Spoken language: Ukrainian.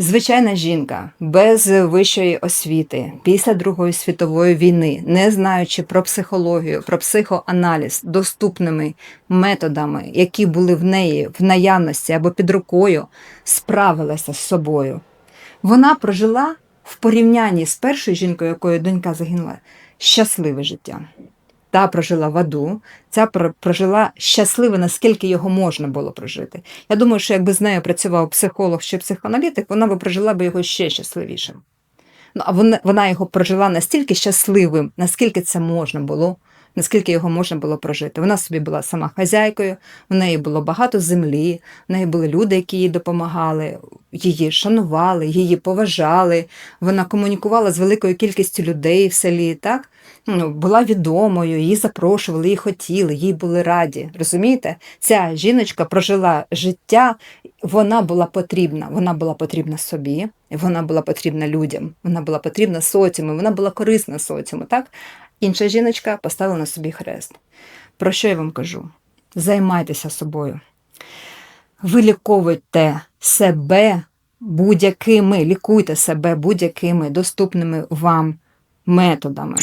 Звичайна жінка без вищої освіти після Другої світової війни, не знаючи про психологію, про психоаналіз доступними методами, які були в неї в наявності або під рукою, справилася з собою. Вона прожила в порівнянні з першою жінкою, якою донька загинула, щасливе життя. Та прожила в аду, ця прожила щасливе, наскільки його можна було прожити. Я думаю, що якби з нею працював психолог чи психоаналітик, вона би прожила би його ще щасливішим. Ну, а вона, вона його прожила настільки щасливим, наскільки це можна було, наскільки його можна було прожити. Вона собі була сама хазяйкою, в неї було багато землі, в неї були люди, які їй допомагали, її шанували, її поважали. Вона комунікувала з великою кількістю людей в селі, так? Ну, була відомою, її запрошували, її хотіли, їй були раді. Розумієте? Ця жіночка прожила життя, вона була потрібна. Вона була потрібна собі, вона була потрібна людям, вона була потрібна соціуму, вона була корисна соціуму. Так? Інша жіночка поставила на собі хрест. Про що я вам кажу? Займайтеся собою. Виліковуйте себе будь-якими, лікуйте себе будь-якими доступними вам методами.